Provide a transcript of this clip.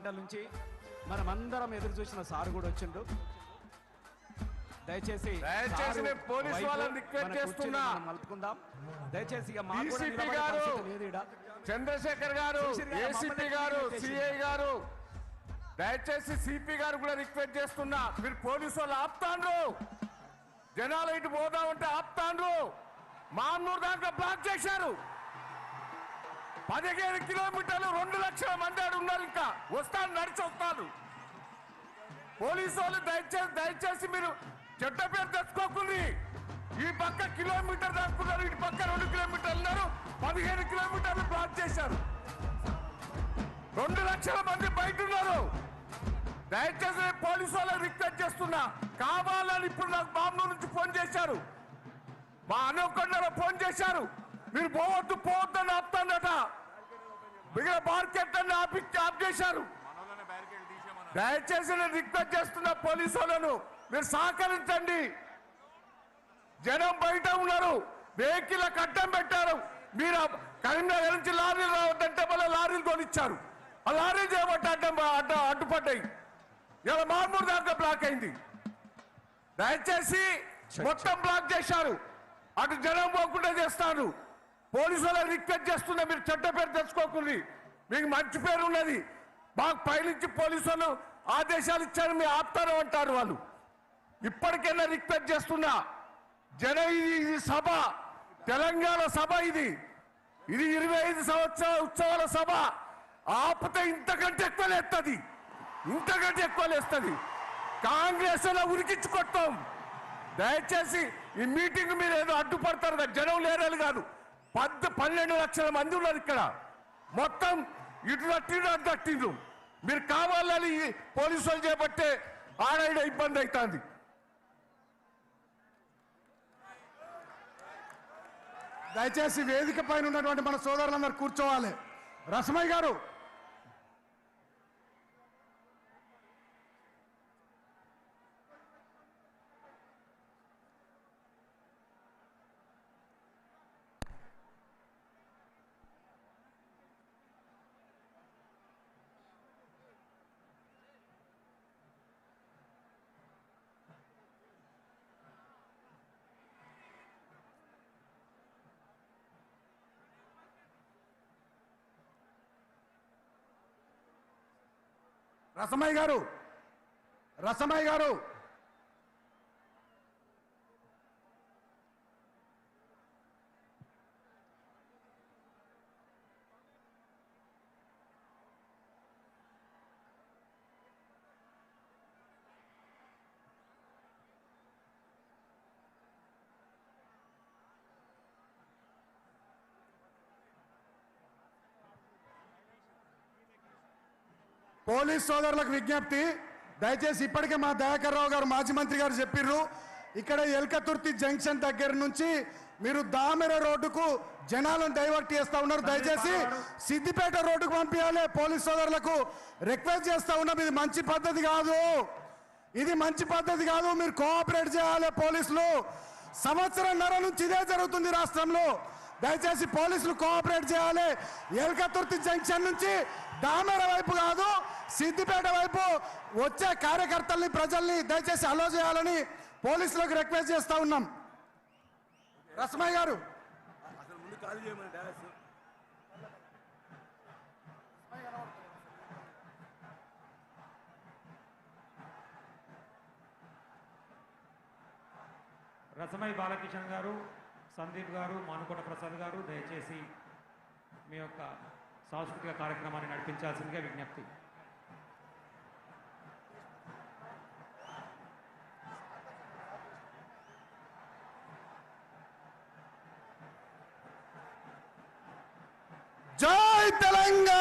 గంటల నుంచి మనమందరం ఎదురు చూసిన సార్ కూడా వచ్చిండు. దయచేసి పోలీస్ వాళ్ళని రిక్వెస్ట్ చేస్తున్నా. మలుపుకుందాం. దయచేసి. చంద్రశేఖర్ గారు ఏసీపీ గారు సిఐ గారు దయచేసి సిపి గారు కూడా రిక్వెస్ట్ చేస్తున్నా. మీరు పోలీసు వాళ్ళు ఆపుతాండ్రు. జనాలు ఇటు పోదామంటే ఆపుతాండ్రు. మాన్నూరు దాంట్లో బ్లాక్ చేశారు. పదిహేను కిలోమీటర్లు రెండు లక్షల మంది ఆడ ఉన్నారు ఇంకా. వస్తాను నడిచి వస్తాను. పోలీసు వాళ్ళు దయచేసి దయచేసి మీరు చెడ్డ పేరు తెచ్చుకోకుంది ఈ పక్క కిలోమీటర్ దాక్కున్నారు ఇటు పక్క రెండు కిలోమీటర్లు ఉన్నారు పదిహేను కిలోమీటర్లు బ్లాక్ చేశారు. రెండు లక్షల మంది బయట ఉన్నారు. దయచేసి పోలీసు వాళ్ళకి రిక్వెస్ట్ చేస్తున్నా. కావాలని ఇప్పుడు నాకు బాంబు నుంచి ఫోన్ చేశారు. మా అనుకొండలో ఫోన్ చేశారు. మీరు పోవద్దు పోవద్దని ఆపుతానట మిగిలిన మార్కెట్ అన్ని ఆపి ఆప్ చేశారు. దయచేసి నేను రిక్వెస్ట్ చేస్తున్నా పోలీసు వాళ్ళను మీరు సహకరించండి. జనం బయట ఉన్నారు. వెహికల్ అడ్డం పెట్టారు. మీరు కరీంనగర్ నుంచి లారీలు రావద్దంటే మళ్ళీ లారీలు కొనిచ్చారు. ఆ లారీ చేయబట్టి అడ్డం అడ్డ అడ్డుపడ్డాయి. ఇలా మార్మూరు దాకా బ్లాక్ అయింది. దయచేసి మొత్తం బ్లాక్ చేశారు. అటు జనం పోకుండా చేస్తారు. పోలీసు రిక్వెస్ట్ చేస్తున్నా మీరు చెడ్డ పేరు తెచ్చుకోకుంది మీకు మంచి పేరు ఉన్నది. మాకు పైనుంచి పోలీసులు ఆదేశాలు ఇచ్చారు మీరు ఆపుతారు అంటారు వాళ్ళు. ఇప్పటికైనా రిక్వెస్ట్ చేస్తున్నా జన ఇది సభ తెలంగాణ సభ ఇది. ఇది ఇరవై ఐదు సంవత్సరాల ఉత్సవాల సభ. ఆపితే ఇంతకంటే ఎక్కువ లేస్తుంది ఇంతకంటే ఎక్కువ లేస్తుంది కాంగ్రెస్ అలా ఉరికించుకొట్టాం. దయచేసి ఈ మీటింగ్ మీరు ఏదో అడ్డుపడతారు కదా జనం లేరని కాదు. పద్ద పన్నెండు లక్షల మంది ఉన్నారు ఇక్కడ. మొత్తం ఇటు తట్టిండు అటు తట్టిండు మీరు కావాలని పోలీసులు చేపట్టే ఆడ ఇబ్బంది అవుతుంది దయచేసి వేదిక పైన ఉన్నటువంటి మన సోదరులందరూ కూర్చోవాలి. రసమయ్య గారు రసమయ్య గారు రసమయ్య గారు. పోలీస్ సోదరులకు విజ్ఞప్తి. దయచేసి ఇప్పటికే మా దయాకర్ రావు గారు మాజీ మంత్రి గారు చెప్పిర్రు ఇక్కడ ఎల్కతుర్తి జంక్షన్ దగ్గర నుంచి మీరు దామెర రోడ్డుకు జనాలను డైవర్ట్ చేస్తా ఉన్నారు. దయచేసి సిద్దిపేట రోడ్డుకు పంపించాలి. పోలీస్ సోదరులకు రిక్వెస్ట్ చేస్తా ఉన్నాం. ఇది మంచి పద్ధతి కాదు. ఇది మంచి పద్ధతి కాదు. మీరు కోఆపరేట్ చేయాలి పోలీసులు. సంవత్సరంన్నర నుంచి ఇదే జరుగుతుంది రాష్ట్రంలో. దయచేసి పోలీసులు కోఆపరేట్ చేయాలి. ఎల్కతుర్తి జంక్షన్ నుంచి దామెర వైపు కాదు సిద్దిపేట వైపు వచ్చే కార్యకర్తల్ని ప్రజల్ని దయచేసి అలో చేయాలని పోలీసులకు రిక్వెస్ట్ చేస్తా ఉన్నాం. రస్మయ్య గారు. రసమై బాలకిషన్ గారు. సందీప్ గారు మానుకోట ప్రసాద్ గారు దయచేసి మీ యొక్క సాంస్కృతిక కార్యక్రమాన్ని నడిపించాల్సిందిగా విజ్ఞప్తి. జై తెలంగాణ!